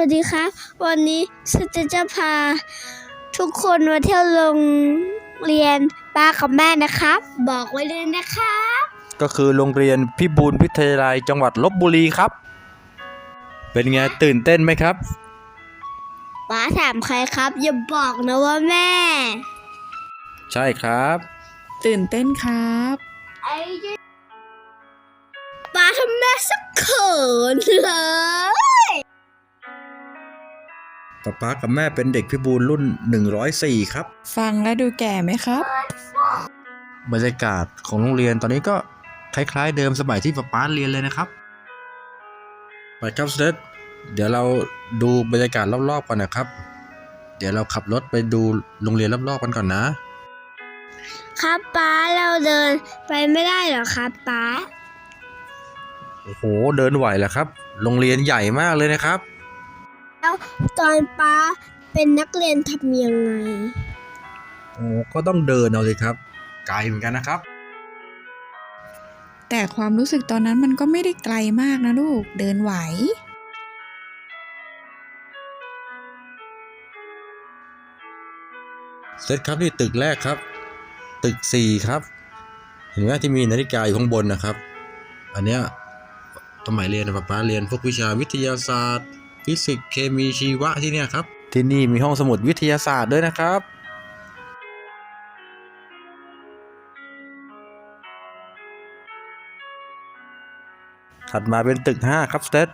วัสดีครับ วันนี้ฉันจะพา ทุกคนมาเที่ยวโรงเรียนป้ากับแม่นะครับ บอกไว้เลยนะครับก็คือโรงเรียนพิบูลวิทยาลัยจังหวัดลบบุรีครับ เป็นไงตื่นเต้นไหมครับ ป้าถามใครครับ อย่าบอกนะว่าแม่ ใช่ครับ ตื่นเต้นครับ ไอ้ป้าทำแม่สักเขินเลย ป๊าป๊ากับแม่เป็นเด็กพิบูลรุ่น 104 ครับ ฟังแล้วดูแก่ไหมครับ บรรยากาศของโรงเรียนตอนนี้ก็คล้ายๆ เดิมสมัยที่ป๊าป๊าเรียนเลยนะครับไปครับสเตทเดี๋ยวเราดูบรรยากาศรอบๆกันนะครับ เดี๋ยวเราขับรถไปดูโรงเรียนรอบๆกันก่อนนะ ครับป้าเราเดินไปไม่ได้เหรอครับป้า โอ้โห เดินไหวแล้วครับ โรงเรียนใหญ่มากเลยนะครับ แล้วตอนป้าเป็นนักเรียนทำยังไง โอ้ก็ต้องเดินเอาเลยครับ ไกลเหมือนกันนะครับ แต่ความรู้สึกตอนนั้นมันก็ไม่ได้ไกลมากนะลูก เดินไหวเซตครับนี่ตึกแรกครับ ตึกสี่ครับ เห็นไหมที่มีนาฬิกาอยู่ข้างบนนะครับ อันเนี้ยสมัยเรียนนะป๊าป๊าเรียนพวกวิชาวิทยาศาสตร์ ฟิสิกส์เคมีชีวะที่เนี่ยครับ ที่นี่มีห้องสมุดวิทยาศาสตร์ด้วยนะครับถัดมาเป็นตึก 5 ครับสเตท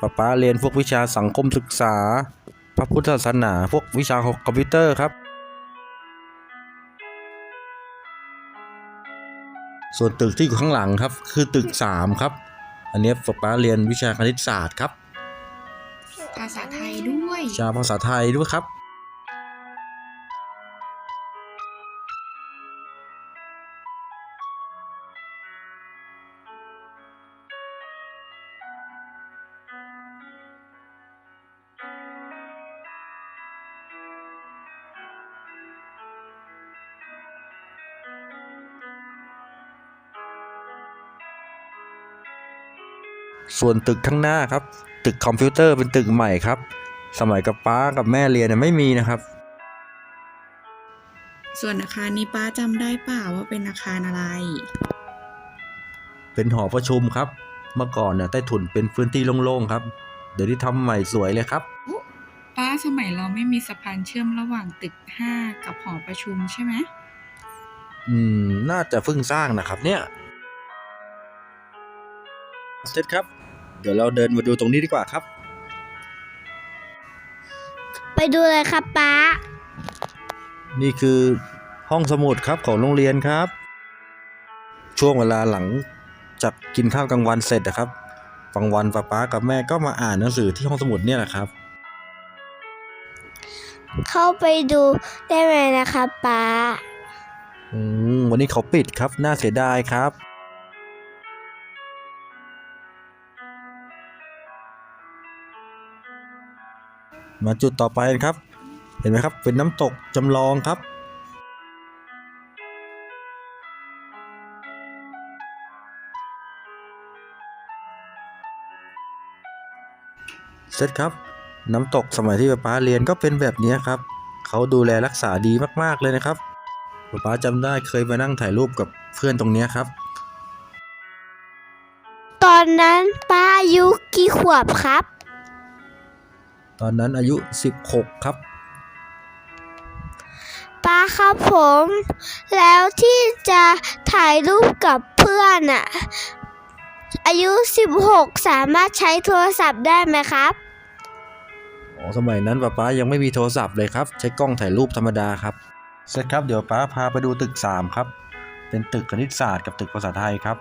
ป๊าป๊าเรียนพวกวิชาสังคมศึกษา พระพุทธศาสนา พวกวิชาคอมพิวเตอร์ครับ ส่วนตึกที่อยู่ข้างหลังครับ คือตึก 3 ครับ อันนี้ป๊าป๊าเรียนวิชาคณิตศาสตร์ครับ ภาษาไทยด้วยวิชาภาษาไทยด้วยครับ ส่วนตึกข้างหน้าครับ ตึกคอมพิวเตอร์เป็นตึกใหม่ครับ สมัยกับป้ากับแม่เรียนเนี่ยไม่มีนะครับ ส่วนอาคารนี้ป้าจำได้เปล่าว่าเป็นอาคารอะไร เป็นหอประชุมครับ เมื่อก่อนเนี่ยใต้ถุนเป็นพื้นที่โล่งๆครับ เดี๋ยวนี้ทำใหม่สวยเลยครับป้าสมัยเราไม่มีสะพานเชื่อมระหว่างตึก5กับหอประชุมใช่ไหมอืม น่าจะเพิ่งสร้างนะครับเนี่ย เสร็จครับ เดี๋ยวเราเดินมาดูตรงนี้ดีกว่าครับ ไปดูเลยครับป้า นี่คือห้องสมุดครับของโรงเรียนครับ ช่วงเวลาหลังจากกินข้าวกลางวันเสร็จนะครับบางวันป้าป๊ากับแม่ก็มาอ่านหนังสือที่ห้องสมุดเนี่ยแหละครับ เข้าไปดูได้ไหมนะครับป้า อืมวันนี้เขาปิดครับน่าเสียดายครับ มาจุดต่อไปครับ เห็นไหมครับ เป็นน้ำตกจำลองครับ เสร็จครับ น้ำตกสมัยที่ป๊าปาเรียนก็เป็นแบบนี้ครับ เขาดูแลรักษาดีมากๆเลยนะครับป๊าปาจำได้เคยมานั่งถ่ายรูปกับเพื่อนตรงนี้ครับ ตอนนั้นป้าอายุกี่ขวบครับ ตอนนั้นอายุ 16 ครับป้าครับผม แล้วที่จะถ่ายรูปกับเพื่อนอะอายุ 16 สามารถใช้โทรศัพท์ได้ไหมครับอ๋อสมัยนั้นป๊าป๊ายังไม่มีโทรศัพท์เลยครับ ใช้กล้องถ่ายรูปธรรมดาครับเสร็จครับเดี๋ยวป๊าพาไปดูตึก 3 ครับ เป็นตึกคณิตศาสตร์กับตึกภาษาไทยครับ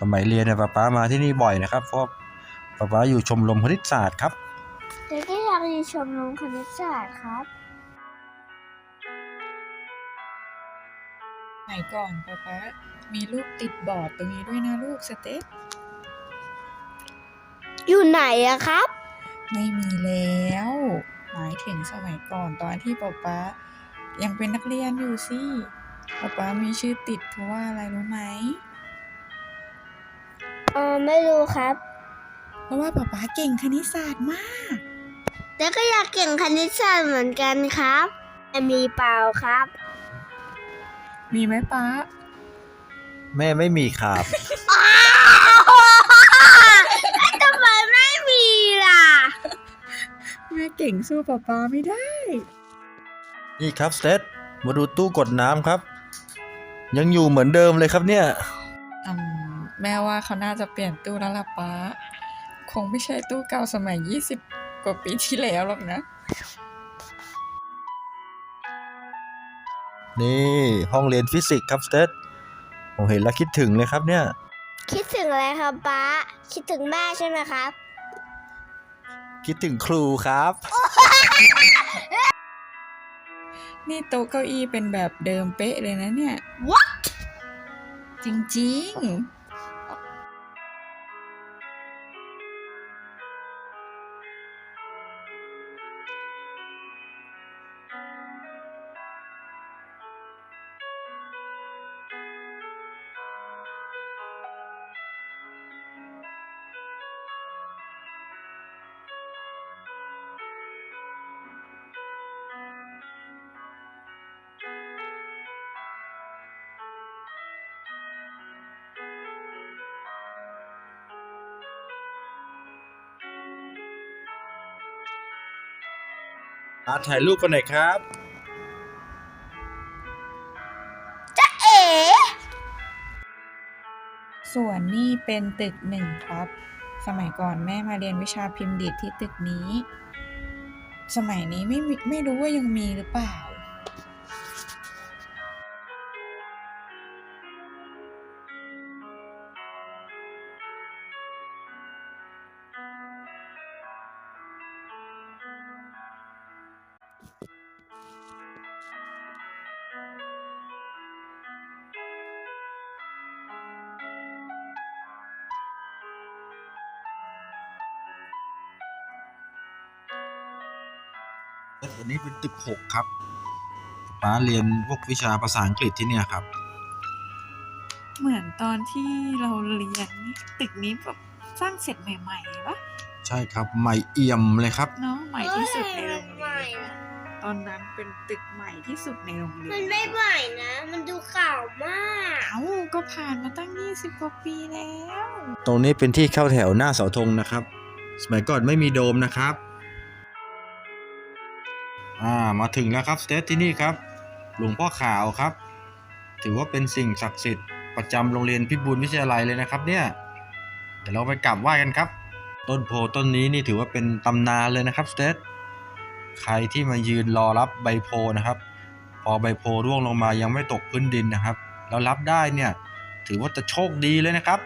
สมัยเรียนเนี่ยป๊าป๊ามาที่นี่บ่อยนะครับเพราะป๊าป๊าอยู่ชมรมคณิตศาสตร์ครับ ชมรมคณิตศาสตร์ครับไหนก่อนป้าป๊ามีรูปติดบอร์ดตรงนี้ด้วยนะลูกสเต็ปอยู่ไหนอะครับ ไม่มีแล้ว หมายถึงสมัยก่อนตอนที่ป๊าป๊ายังเป็นนักเรียนอยู่สิป๊าป๊ามีชื่อติดเพราะว่าอะไรรู้ไหมเออไม่รู้ครับเราะว่าป๊าป๊าเก่งคณิตศาสตร์มาก แต่ก็อยากเก่งคณิตศาสตร์เหมือนกันครับแต่มีเปล่าครับ มีไหมป๊าแม่ไม่มีครับทำไมไม่มีล่ะ แม่เก่งสู้ป๊าป๊าไม่ได้ นี่ครับสเตทมาดูตู้กดน้ำครับ ยังอยู่เหมือนเดิมเลยครับเนี่ย อืมแม่ว่าเขาน่าจะเปลี่ยนตู้แล้วล่ะป๊าคงไม่ใช่ตู้เก่าสมัย 20 กว่าปีที่แล้วหรอกนะ นี่ห้องเรียนฟิสิกส์ครับสเตทผมเห็นแล้วคิดถึงเลยครับเนี่ย คิดถึงอะไรครับป้า คิดถึงแม่ใช่ไหมครับ คิดถึงครูครับ นี่โต๊ะเก้าอี้เป็นแบบเดิมเป๊ะเลยนะเนี่ย What จริง อาถ่ายรูปกันหน่อยครับเอ๋ๆส่วนนี่เป็นตึกหนึ่งครับ สมัยก่อนแม่มาเรียนวิชาพิมพ์ดีดที่ตึกนี้ สมัยนี้ไม่มีไม่รู้ว่ายังมีหรือเปล่า อันนี้เป็นตึกหกครับป้าเรียนพวกวิชาภาษาอังกฤษที่เนี่ยครับ เหมือนตอนที่เราเรียนนี่ตึกนี้แบบสร้างเสร็จใหม่ๆปะใช่ครับใหม่เอี่ยมเลยครับ เนาะใหม่ที่สุดในโรงใหม่เรียนนะตอนนั้นเป็นตึกใหม่ที่สุดในโรงเรียนมันไม่ใหม่นะ มันดูเก่ามากเอ้าก็ผ่านมาตั้ง20กว่าปีแล้ว ตรงนี้เป็นที่เข้าแถวหน้าเสาธงนะครับ สมัยก่อนไม่มีโดมนะครับ อ่ามาถึงแล้วครับสเตทที่นี่ครับหลวงพ่อขาวครับ ถือว่าเป็นสิ่งศักดิ์สิทธิ์ประจำโรงเรียนพิบูลวิทยาลัยเลยนะครับเนี่ยเดี๋ยวเราไปกราบไหว้กันครับ ต้นโพต้นนี้นี่ถือว่าเป็นตำนานเลยนะครับสเตทใครที่มายืนรอรับใบโพนะครับ พอใบโพร่วงลงมายังไม่ตกพื้นดินนะครับ แล้วรับได้เนี่ยถือว่าจะโชคดีเลยนะครับ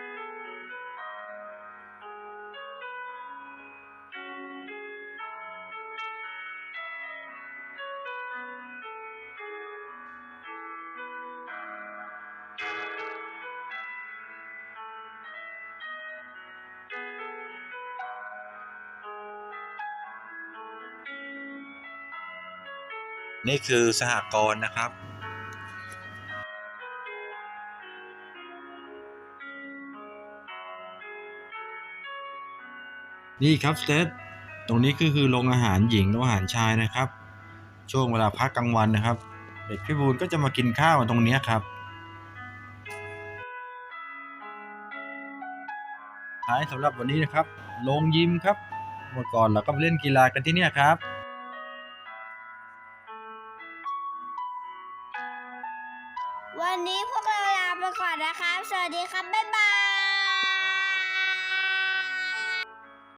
นี่คือสหกรณ์นะครับนี่ครับสเตทตรงนี้ก็คือโรงอาหารหญิงและอาหารชายนะครับ ช่วงเวลาพักกลางวันนะครับ เด็กพี่บูลก็จะมากินข้าวตรงนี้ครับ ท้ายสำหรับวันนี้นะครับโรงยิมครับ เมื่อก่อนเราก็ไปเล่นกีฬากันที่นี่ครับ